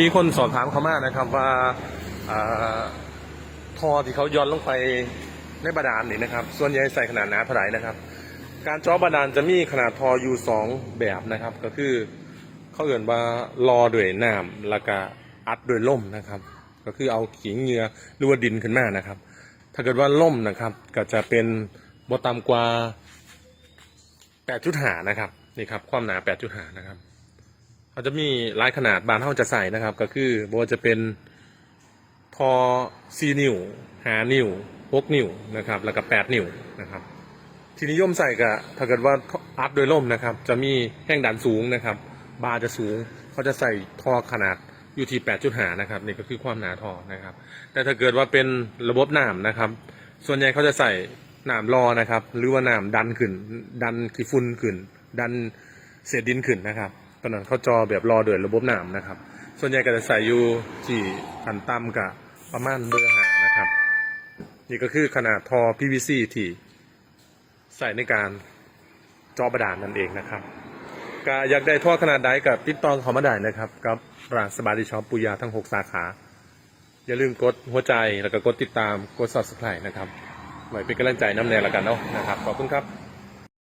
มีคนสอบถามเขามากนะครับว่าอท่อที่เขาย้อนลงไปในบาดาลนี่นะครับ ส่วนใหญ่ใส่ขนาดหนาเท่าไหร่นะครับ การเจาะบาดาลจะมีขนาดทออยู่สองแบบนะครับ ก็คือเขาเอื่นว่ารอด้วยน้ำแล้วก็อัดด้วยล่มนะครับ ก็คือเอาขิงเงือหรือว่าดินขึ้นมานะครับ ถ้าเกิดว่าล่มนะครับ ก็จะเป็นบต่ำกว่า8.5นะครับนี่ครับความหนา8.5นะครับ เขาจะมีหลายขนาดบานเท่าจะใส่นะครับ ก็คือโบจะเป็นทอ4นิ้ว5นิ้ว6นิ้วนะครับ แล้วก็8นิ้วนะครับ ที่นิยมใส่ก็ถ้าเกิดว่าอัพโดยล่มนะครับ จะมีแห้งดันสูงนะครับ บาจะสูง เขาจะใส่ทอขนาดอยู่ที่8.5นะครับนี่ก็คือความหนาทอนะครับ แต่ถ้าเกิดว่าเป็นระบบน้ำนะครับ ส่วนใหญ่เขาจะใส่หน้ำรอนะครับ หรือว่าหน้ำดันขึ้น ดันขี้ฝุ่นขึ้น ดันเศษดินขึ้นนะครับ ตอนนั้นเขาจอแบบรอโดยระบบหน้ำนะครับ ส่วนใหญ่ก็จะใส่อยู่ที่ขันต่ำกับประมาณเบอร์หานะครับ นี่ก็คือขนาดทอ PVC ที่ใส่ในการจอบาดาลนั่นเองนะครับก็อยากได้ท่อขนาดใดกับติดต่อเขามาได้นะครับกับร้านสบายดีช็อปปุยาทั้ง 6 สาขา อย่าลืมกดหัวใจแล้วก็กดติดตามกด subscribe นะครับไว้เป็นกำลังใจน้ำแน่ละกันเนาะนะครับขอบคุณครับ